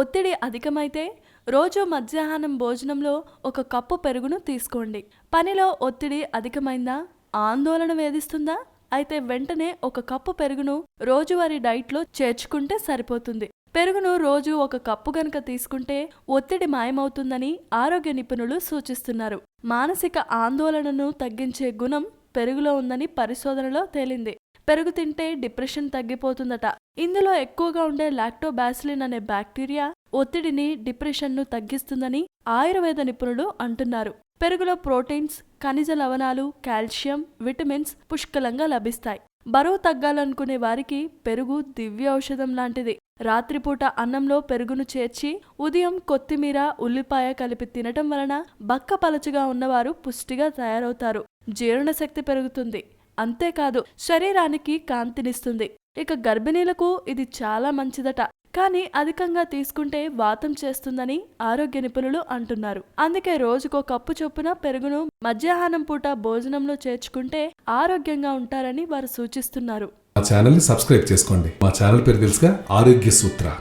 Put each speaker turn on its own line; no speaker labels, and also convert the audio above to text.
ఒత్తిడి అధికమైతే రోజు మధ్యాహ్నం భోజనంలో ఒక కప్పు పెరుగును తీసుకోండి. పనిలో ఒత్తిడి అధికమైందా? ఆందోళన వేధిస్తుందా? అయితే వెంటనే ఒక కప్పు పెరుగును రోజువారీ డైట్లో చేర్చుకుంటే సరిపోతుంది. పెరుగును రోజు ఒక కప్పు గనక తీసుకుంటే ఒత్తిడి మాయమవుతుందని ఆరోగ్య నిపుణులు సూచిస్తున్నారు. మానసిక ఆందోళనను తగ్గించే గుణం పెరుగులో ఉందని పరిశోధనలో తేలింది. పెరుగు తింటే డిప్రెషన్ తగ్గిపోతుందట. ఇందులో ఎక్కువగా ఉండే లాక్టోబాసిలిన్ అనే బ్యాక్టీరియా ఒత్తిడిని డిప్రెషన్ను తగ్గిస్తుందని ఆయుర్వేద నిపుణులు అంటున్నారు. పెరుగులో ప్రోటీన్స్ ఖనిజ లవణాలు కాల్షియం విటమిన్స్ పుష్కలంగా లభిస్తాయి. బరువు తగ్గాలనుకునే వారికి పెరుగు దివ్య ఔషధం లాంటిది. రాత్రిపూట అన్నంలో పెరుగును చేర్చి ఉదయం కొత్తిమీర ఉల్లిపాయ కలిపి తినటం వలన బక్క పలచగా ఉన్నవారు పుష్టిగా తయారవుతారు. జీర్ణశక్తి పెరుగుతుంది. అంతేకాదు శరీరానికి కాంతినిస్తుంది. ఇక గర్భిణీలకు ఇది చాలా మంచిదట. కానీ అధికంగా తీసుకుంటే వాతం చేస్తుందని ఆరోగ్య నిపుణులు అంటున్నారు. అందుకే రోజుకో కప్పు చొప్పున పెరుగును మధ్యాహ్నం పూట భోజనంలో చేర్చుకుంటే ఆరోగ్యంగా ఉంటారని వారు సూచిస్తున్నారు.
మా ఛానల్ని సబ్స్క్రైబ్ చేసుకోండి. మా ఛానల్ పేరు తెలుసుగా ఆరోగ్య సూత్ర.